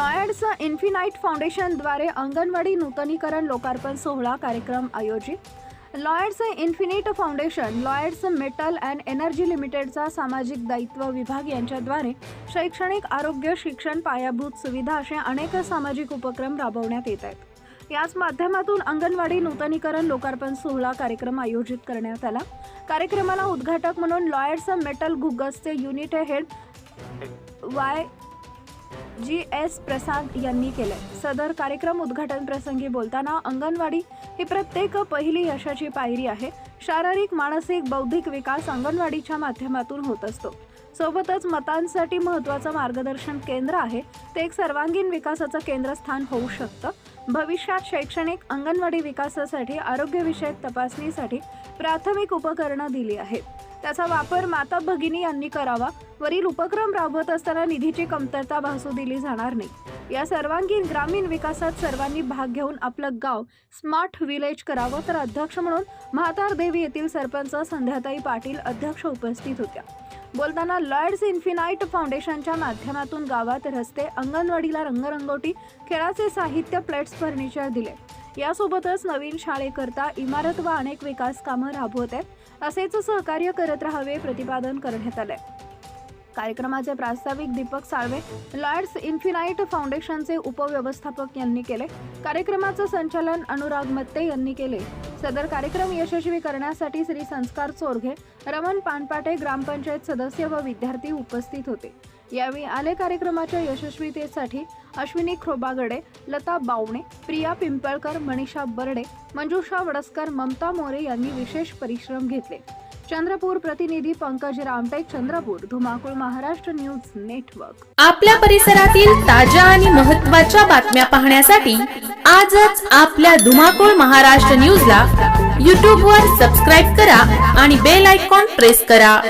लॉयर्डचं infinite फाउंडेशनद्वारे anganwadi नूतनीकरण लोकार्पण सोहळा कार्यक्रम आयोजित. लॉयर्डचं इन्फिनिट फाउंडेशन लॉयर्डचं मेटल अँड एनर्जी लिमिटेडचा सामाजिक दायित्व विभाग यांच्याद्वारे शैक्षणिक आरोग्य शिक्षण पायाभूत सुविधा असे अनेक सामाजिक उपक्रम राबवण्यात येत आहेत. याच माध्यमातून अंगणवाडी नूतनीकरण लोकार्पण सोहळा कार्यक्रम आयोजित करण्यात आला. कार्यक्रमाला उद्घाटक म्हणून Lloyds metal गुगसचे unit head Y G S Prasad यांनी केले सदर कार्यक्रम उद्घाटन प्रसंगी बोलताना अंगणवाडी ही प्रत्येक पहिली यशाची पायरी आहे. शारीरिक मानसिक बौद्धिक विकास अंगणवाडीच्या माध्यमातून होत असतो. सोबतच मतांसाठी महत्त्वाचं मार्गदर्शन केंद्र आहे. ते एक सर्वांगीण विकासाचं केंद्रस्थान होऊ शकतं. भविष्यात शैक्षणिक अंगणवाडी विकासासाठी आरोग्यविषयक तपासणीसाठी प्राथमिक उपकरणं दिली आहेत. त्याचा वापर माता भगिनी यांनी करावा. वरील उपक्रम राबवत असताना निधीची कमतरता भासू दिली जाणार नाही. या सर्वांगीण ग्रामीण विकासात सर्वांनी भाग घेऊन आपलं गाव स्मार्ट विलेज करावं तर अध्यक्ष म्हणून म्हातार देवी येथील सरपंच संध्याताई पाटील अध्यक्ष उपस्थित होत्या. बोलताना लॉयड्स इन्फिनाईट फाउंडेशनच्या माध्यमातून गावात रस्ते अंगणवाडीला रंगरंगोटी खेळाचे साहित्य प्लेट्स फर्निचर दिले. यासोबतच नवीन शाळेकरता इमारत व अनेक विकास कामं राबवत आहेत. असेच सहकार्य करत राहावे प्रतिपादन करण्यात आले कार्यक्रमाचे प्रास्ताविक दीपक साळवे लॉयड्स इन्फिनाईट फाउंडेशनचे उपव्यवस्थापक यांनी केले. कार्यक्रमाचं संचालन अनुराग मत्ते यांनी केले. सदर कार्यक्रम यशस्वी करण्यासाठी श्री संस्कार चोरघे रमण पानपाटे ग्रामपंचायत सदस्य व विद्यार्थी उपस्थित होते. यावेळी आले कार्यक्रमाच्या यशस्वीतेसाठी अश्विनी खोबागडे लता बावणे प्रिया पिंपळकर मनीषा बर्डे मंजुषा वडसकर ममता मोरे यांनी विशेष परिश्रम घेतले. चंद्रपूर प्रतिनिधी पंकज रामटेक चंद्रपूर धुमाकूळ महाराष्ट्र न्यूज नेटवर्क. आपल्या परिसरातील ताज्या आणि महत्त्वाच्या बातम्या पाहण्यासाठी आजच आपल्या धुमाकूळ महाराष्ट्र न्यूजला यूट्यूबवर सबस्क्राईब करा आणि बेल आयकॉन प्रेस करा.